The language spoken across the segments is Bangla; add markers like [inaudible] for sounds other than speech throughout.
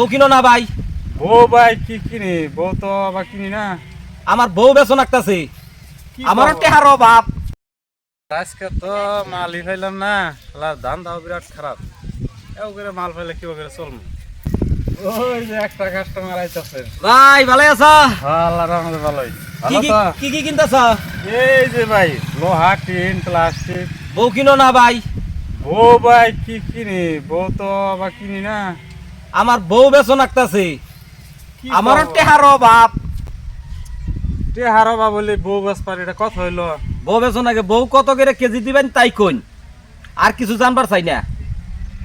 বউ কিনো না ভাই? বউ ভাই কি কিনি? বউ তো আবার কিনি না। আমার বউ বেচন লাগতাছে আমার? টেহার অভাব আজকে তো মালই পাইলাম না শালা ধান দাও বিরাট খারাপ। এও করে মাল পাইলে কি করে চলবো ওই যে একটা কাস্টমার আইতাছে। ভাই ভালো আছা? আল্লাহ রহমতে ভালোই। কি ভালো কি কি কি কিনতাছ? এই যে ভাই লোহা টিন প্লাস্টিক। বউ কিনো না ভাই। বউ ভাই কি কিনি? বউ তো আবার কিনি না। আমার বউ বেচন লাগতাছে কি আমারও বউ? টেহার বাপ বলে বউ গাছ পারি এটা কথা হইল। বউ বেচন আগে বউ কত করে কেজি দিবেন তাই কইন। আর কিছু জানবার চাই না।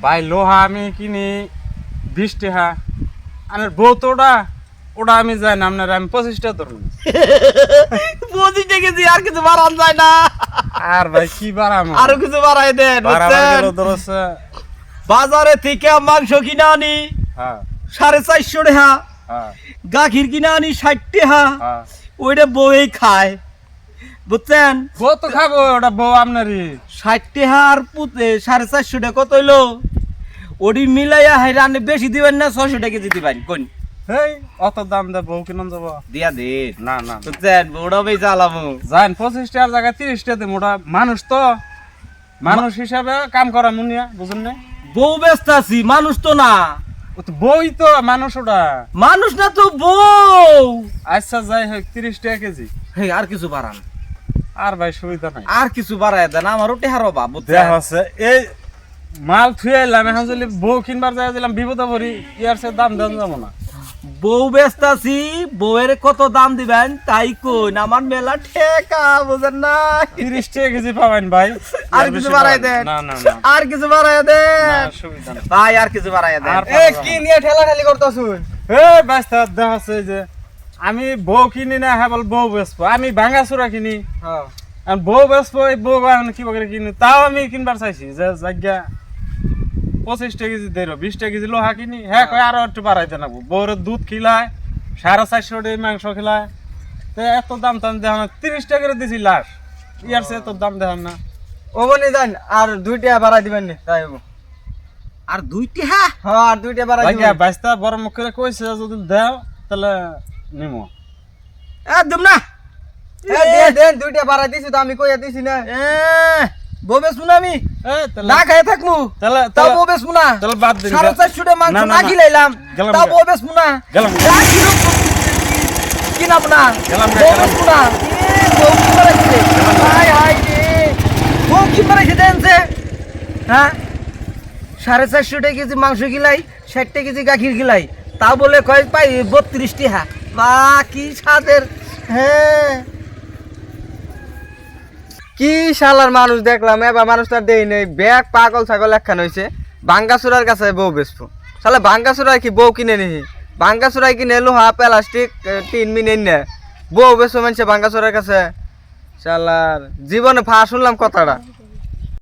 ভাই লোহা আমি কিনি বিশ টাকা আমার বউ তো ওটা ওটা আমি যাই না আপনার আমি পঁচিশটা ধরুন। [laughs] পঁচিশটা কেজি আর কিছু বাড়ান যায় না। আর ভাই কি বাড়াম? আরও কিছু বাড়াই দেন বাজারে থেকে মাংস কিনে আনি। সাড়ে চারশো টাকা হ্যাঁ। গাখির কিনা আনি ষাট হ্যাঁ। ওইটা বউই খায়। বুঝছেন? বউ তো খাব ওটা বউ আপনারই ষাট টাকা আর পুতে সাড়ে চারশো টাকা কত হইল? ওডি মিলাইয়া হাই হাইরান বেশি দিবেন না ছশো টাকা কেজি দিবেন কোন? হেই অত দাম দে বউ কিনন যাব। দিয়া দিন না না। বুঝছেন? বউটা বেশ চালামু যাইন পঁচিশ টাকার জায়গায় তিরিশ টাকা দিম ওটা মানুষ তো। মানুষ হিসাবে কাম করা মুনিয়া বুঝুন না? বউ ব্যস্ত আছি মানুষ তো না। বই তো মানুষ ওটা। মানুষ না তো বউ। আচ্ছা যাই হোক তিরিশ টাকা কেজি। হে আর কিছু বাড়ান। আর ভাই সুবিধা নাই। আর কিছু বাড়ায় দেন আমারও টেহার অভাব দেখ আছে এই মাল থুয়ে এলাম এখন যদি বউ কিনবার যাই দিলাম বিপদে পড়ি ইয়ার সে দাম দেন যাব না। বউ ব্যস্ত আছি বউয়ের কত দাম দিবেন? তাই কোন আমার মেলা ঠেকা বুঝেন না? তিরিশ টাকা কেজি পাবেন ভাই। আর কিছু বাড়াই দেন। আর কিছু বাড়াই দেন। ভাই আর কিছু বাড়াই দেন। এ, কি নিয়ে ঠেলা ঠেলি করতেছুন? এ ব্যস্ত দেখ আছে যে। আমি বউ কিনি না হ্যাঁ বল বউ বেচবো আমি ভাঙা চূড়া কিনি আর বউ এই বউ কি করে কিনি? তাও আমি কিনবার চাইছি যে জায়গা পঁচিশ টাকা কেজি দেড় বিশ কেজি লোহা কিনি হ্যাঁ কয় আরও একটু বাড়াইতে না বউর দুধ খিলায় সাড়ে চারশো টাকা মাংস খিলায়। তো এত দাম তো আমি দেখাম না তিরিশ টাকা দিছি লাশ। ইয়ার সে এত দাম দেখাম না। ও বলে যান আর দুইটা বাড়াই দিবেন নি? তাই। আর দুইটি? হ্যাঁ। হ্যাঁ আর দুইটা বাড়াই দিবেন। বাইশটা বড় মুখ করে কইছে যদি দেও তাহলে নিমো। একদম না। দেন দুইটা বাড়াই দিছি তো আমি কইয়া দিছি না। এ, বউ না আমি? এ, না খাই তাহলে তাও তাহলে বউ বেচবো না। তাহলে বাদ দিন সাড়ে চারশো টাকা মাংস না। খিলাইলাম তাও গা। বউ বেচবো না। গেলাম গা। যা না। গেলাম গা, বউ গেলাম। বেচবো না। এ, বউ কি বাড়াইছে হাই হাই রে। কি দেনছে হ্যাঁ? সাড়ে চারশো টাকা কেজি মাংস গিলাই ষাট টাকা কেজি গাখির গিলাই। তা বলে কয় পাই? বত্রিশটি হ্যাঁ বা কি স্বাদের। হ্যাঁ। কি শালার মানুষ দেখলাম, এবার মানুষটা দেই নেই। ব্যাগ, পাগল, ছাগল একখান হয়েছে বাঙ্গাসুরার কাছে বউ বেসবো শালা, বাঙ্গাসুরায় কি বউ কিনে নিহি? বাঙ্গাসুরায় কিনে লোহা, প্লাস্টিক তিন মিনিট নে বউ বেসবো মানুষে বাঙ্গাসুরার কাছে। শালার, জীবনে ফা শুনলাম কথাটা।